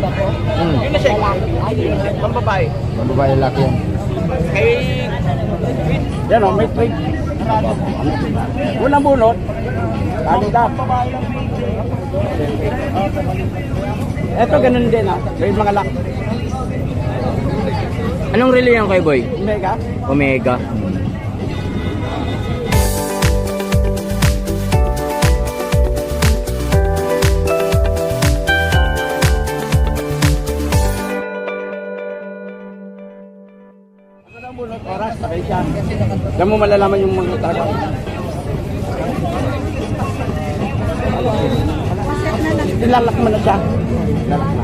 iba po. Hmm. Unisex. Ay, yun. Pang babae. Babae laki yan. Kay... Yan o, may trade. Unang bunot. Kalidad. Ito ganun din ah. May mga laki. Anong relay yan kay boy? Mega. Omega. Diyan mo malalaman yung mga taga. Ilalak mo na siya. Ilalak na.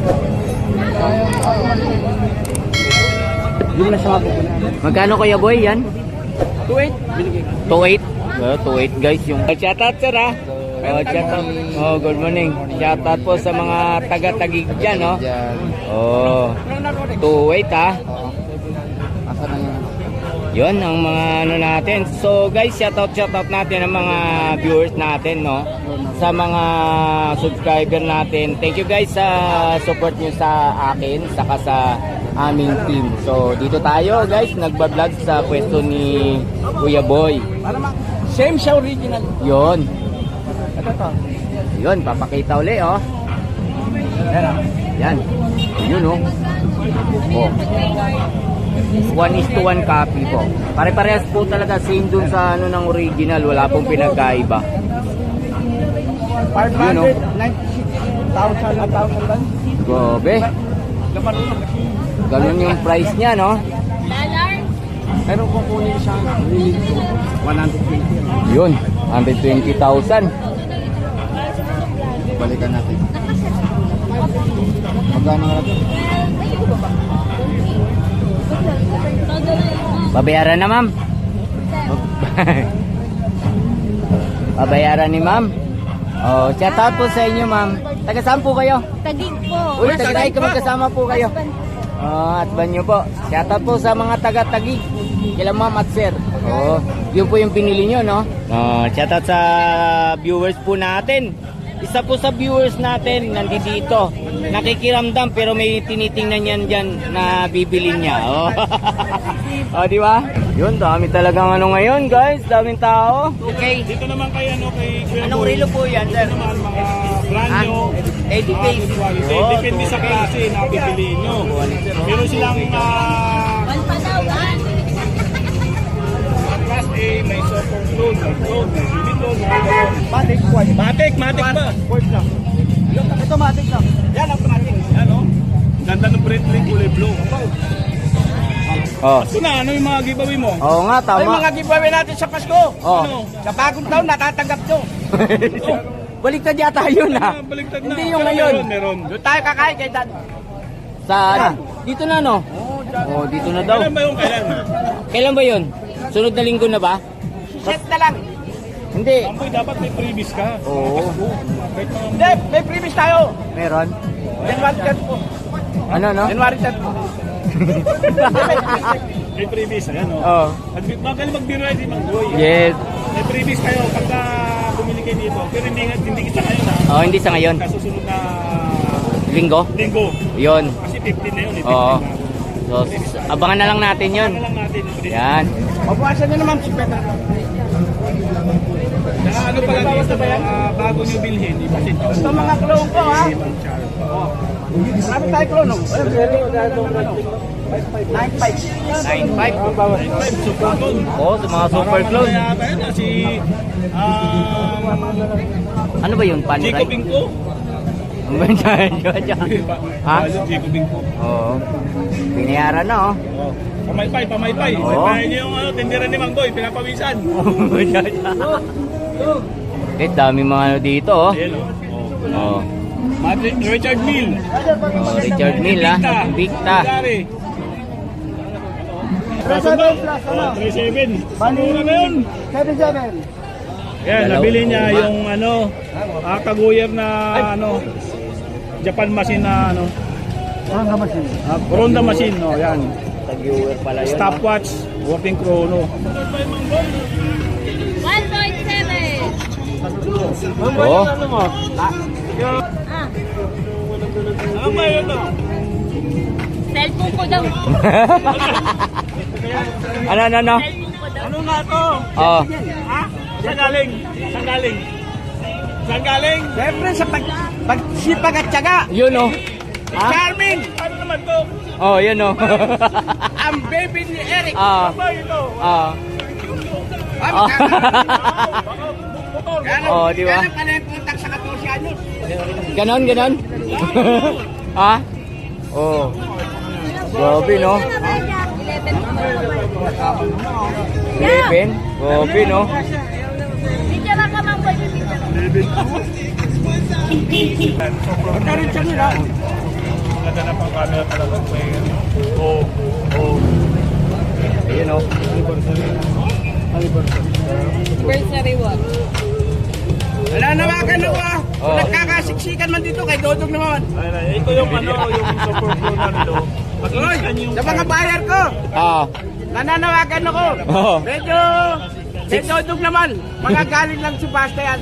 Hindi mo na siya mapupunan. Magkano kaya boy yan? 2.8. Binigay ko. 2.8? Uh, 2.8 guys yung... Shout out sir ha. Oh, shout out. Oh, good morning. Shout out po sa mga taga-tagig dyan, no? Oh, 2.8 ha. Asa na yun? Yun ang mga ano natin. So guys, shout out shout out natin ang mga viewers natin, no? Sa mga subscriber natin. Thank you guys sa support nyo sa akin, saka sa aming team. So dito tayo guys, nagba-vlog sa pwesto ni Kuya Boy. Same siya original. Yun. Ito to. Yun, papakita uli, oh. Yan ah. Yan. Yun, oh. Oh. 1 is to 1 copy po. Pare-parehas po talaga same dun sa ano ng original. Wala pong pinagkaiba. 596,000 Yun, at 1,000 lang. Gobe. Ganun yung price niya, no? Pero kung kunin siya, release ko, 120. Yun, 120,000. Balikan natin. Magkano natin? Babayaran na, ma'am. Babayaran ni ma'am. Oh, shout out po sa inyo, ma'am. Taga saan po kayo? Tagig po. Uy, tagay ka magkasama po kayo. Oh, at banyo po. Shout out po sa mga taga-tagi. Kila ma'am at sir. Oh, yun po yung pinili nyo, no? Oh, shout out sa viewers po natin. Isa po sa viewers natin nandito. Nakikiramdam pero may tinitingnan yan dyan na bibili niya. Oh, oh di ba? Yun, dami talagang ano ngayon, guys. Daming tao. Okay. Dito naman kay ano kay Kuya Anong Boy. relo po yan, sir? naman mga brand Ah, ah, good quality. Oh, Depende sa klase na pipiliin nyo. Meron silang uh, class A, may super Matic, quad. Matic, matic ba? Quad lang. Ito matic lang. Yan ang matic. Yan o. Ganda ng print link, kulay blue. Oh. Ito na, ano yung mga giveaway mo? Oo nga, Ay, tama. mga giveaway natin sa Pasko. Oh. Ano? Sa bagong taon, natatanggap nyo. Baliktad yata yun ha. Ah, baliktad na. Hindi yung Pero ngayon. Meron, meron. Doon tayo kakain kay Dad. Saan? Dito na no? Oh, dito na daw. Kailan ba yung kailan? Kailan ba yun? Sunod na linggo na ba? Set na lang. Hindi. Amboy, dapat may previous ka. Oo. Hindi, may previous tayo. Meron? January 10 po. Ano no? January 10 po. may previous. Ayan o. Oh. Mag- Magaling magbiro ay si Manggoy. Yes. May previous kayo pagka bumili kayo dito. Pero hindi, hindi isa kayo na. Oh, hindi sa ngayon. Kasusunod na Linggo? linggo. Yun. Kasi 15 na yun. Eh, 15 Oo. na. So, abangan na lang natin yun. Ano lang natin. Yan. Mabuwasan nyo naman si Peter. Saka ano pala dito, uh, bago nyo bilhin, ipasin nyo. Ito mga clone ko ha. Marami tayo clone. Oh. Pwede. 9.5. 9.5. Super clone. Oh, sa mga super clone. Yata yun, ah, si um, Ano ba yun? Chico Panerai? Bingko. Ano ba yun? Ha? Chico Bingko. Oo. Binayaran na oh. Oh. Pamaypay, pamaypay. Oo. Pamaypay niyo yung ano, tindiran ni Manggoy, pinapawisan. Eh, dami mga ano dito oh. Oh. Madrid, Richard Mill. oh Richard Mill ah. Victa. Gary. Plus ano? Oh, 37. Bali, Mura na yun. 77. Yan, nabili niya yung ano, ah, Kaguyer na ano, Japan machine na ano, Ang kamasin. ah, Ronda machine, no, yan. Tag-viewer pala yun. ah. Stopwatch, working chrono. 1.7. Oh. Ah. ba yun? no? Cellphone ko daw. Ano, ano, ano? Cellphone ko daw. Ano nga to? Oh. Ha? Saan galing? Saan galing? Saan galing? Siyempre sa pag, pagsipag at tiyaga. Yun oh. Ha? Charmin, Ano naman to? Oh, yun oh. ang baby ni Eric. ah. Ano ba ito? Ah. Ah, Oh. Motor. Oh, di ba? Yan ang pala yung contact sa 14 anyos. ganon, ganon. ha? Oh. Grabe, no? 11? Grabe, no? Picture ka mang boy. Magkaroon siya nila. Na pang camera talaga. Oo. Oo. Ayun, oh. Anniversary one. Nananawagan ako ah. Oh. nagkakasiksikan man dito kay Dodog naman. Na, Ito yung ano, yung super flow na nito. Yung... sa mga bayar ko, Ah. nananawagan ako. Oh. Medyo, kay Dodog naman. Mga galing lang si Basta yan.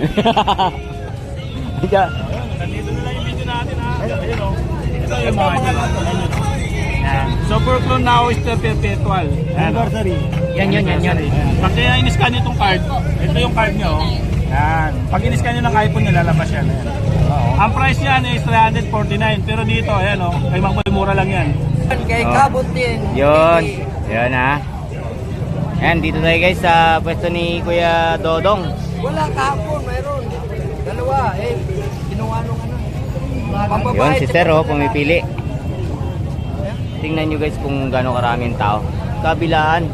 Ika. Nandito na lang yung video natin ha. Ayun o. Ito yung mga Yan. Super clone now is the perpetual. Anniversary. Yan, yun, yan, yan. Pag kaya in-scan nyo itong card, ito yung card nyo. oh. Yan. Pag in-scan nyo ng iPhone nyo, lalabas yan. Ayan. Ang price yan is 349. Pero dito, ayan o. Kay Mang Boy, mura lang yan. Kay Oh. Kabot din. Yun. Yan, ha. Yan, dito tayo guys sa pwesto ni Kuya Dodong. Wala kahapon, mayroon. Dalawa, eh, kinuha nung ano. Yun, si Sir, oh, pumipili. Tingnan nyo guys kung gaano karaming tao. Kabilaan.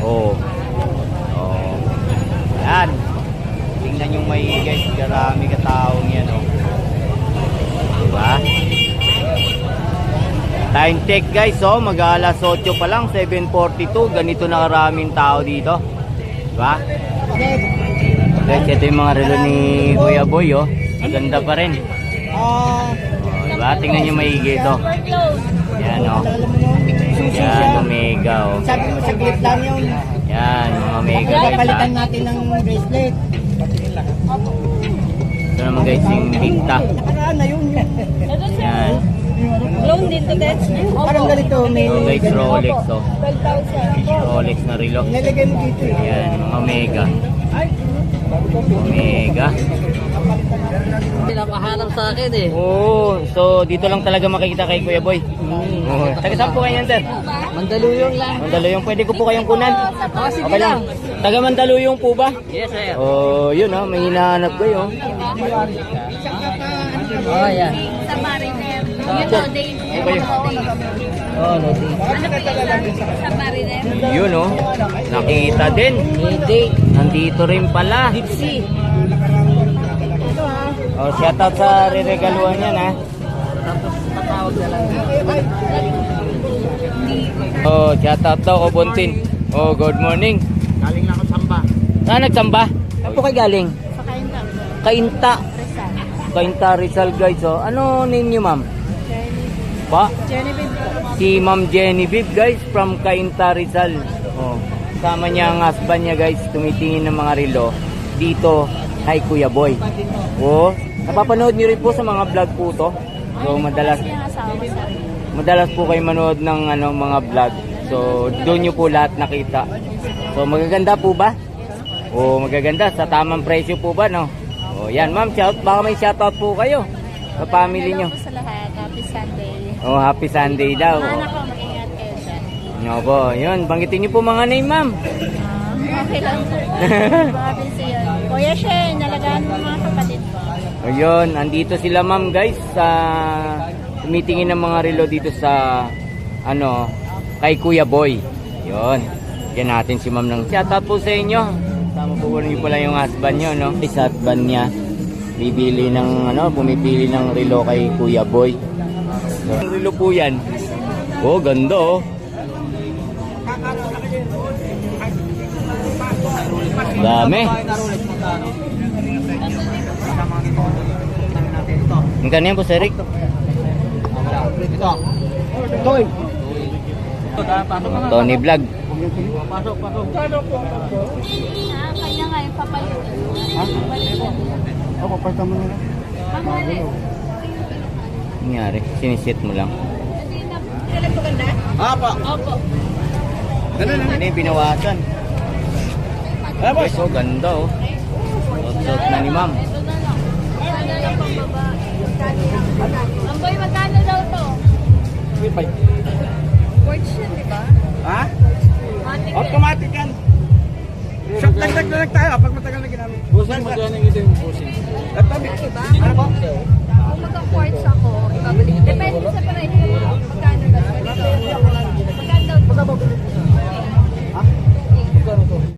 Oh. Oh. Yan. Tingnan nyo may guys, karami kataong yan, oh. Diba? Time check guys, oh, mag alas 8 pa lang, 7.42. Ganito na karaming tao dito. Diba? Guys, ito yung mga relo ni Kuya Boy, oh. Ganda pa rin. Oh, diba? Tingnan nyo maigi ito. Yan, oh. Yan, Omega, oh. Sabi mo, saglit lang yun. Yan, Omega guys, ha. Palitan natin ng bracelet. Ito naman guys, yung. Paraan na yun yun. Yan. Clone din to guys. Parang ganito, may Ito guys, Rolex, oh. 12,000. Rolex na relo. nilagay mo dito eh. Yan, mga Omega. Omega. Pinapaharap sa akin eh. Oo, so dito lang talaga makikita kay Kuya Boy. Oo. Taga saan po kayo yan, sir? Mandaluyong lang. Mandaluyong, pwede ko po kayong kunan? Oh, sige Okay lang. Taga Mandaluyong po ba? Yes, sir. Oh, yun oh, may hinahanap kayo. Oh, yan. Sa Mariner. Yun o, day. Okay. Oh, Lodi. Ano ba yun? Sa Mariner. Yun oh, nakita din. Hindi. Nandito rin pala. Dipsy. Oh, shout out sa riregaluhan yan ha. Tapos patawag na lang. Oh, shout out daw ko Buntin. Oh, good morning. Galing lang ako samba. Saan nagsamba? Saan po kayo galing? Sa Kainta. Kainta. Rizal. Kainta Rizal guys oh. Ano name niyo ma'am? Pa? Genevieve po. Si Ma'am Genevieve guys from Cainta Rizal. Oh. Kasama niya ang husband niya guys tumitingin ng mga relo dito kay Kuya Boy. Oh, napapanood niyo rin po sa mga vlog po to. So madalas madalas po kayo manood ng ano mga vlog. So doon niyo po lahat nakita. So magaganda po ba? Oh, magaganda sa tamang presyo po ba no? Oh, yan ma'am, shout baka may shoutout po kayo sa family niyo. Hello po sa lahat. Happy Sunday. Oh, happy Sunday daw. Mga Oh. anak ko, mag-ingat kayo dyan. Nga po, yun. Banggitin niyo po mga name, ma'am. Ah, okay lang sir. Baka busy yun. Kuya Shen, nalagaan mo mga kapatid ko. Ayun, andito sila, ma'am, guys. Sa tumitingin ng mga relo dito sa, ano, kay Kuya Boy. Yun. Yan natin si ma'am ng shoutout po sa inyo. Tama po niyo pala yung husband niyo, no? Sa husband niya. Bibili ng, ano, pumipili ng relo kay Kuya Boy. So, relo po yan. Oh, ganda, oh. Dami. Ang ganyan po, Sir Rick. Toy. Tony Vlog. Ah, kanya nga yung papalit. Ha? Ako, parta mo na lang. Nangyari, sinisit mo lang. Kailan maganda? Apa. Opo. Ganun lang. Hindi, binawasan. Ah, boss. So, ganda oh. Suot na ni ma'am. Ito na lang. Sana lang pang babae. Ang boy, magkano daw to? Quartz yun, di ba? Ha? Automatic yan. Shop dagdag na lang tayo pag matagal na ginamit. Busing magkano yung ito yung busing? Tabi. Diba? Ano po? Kung magka-quartz ako, ibabalik. Depende sa price. Magkano daw? Magkano daw?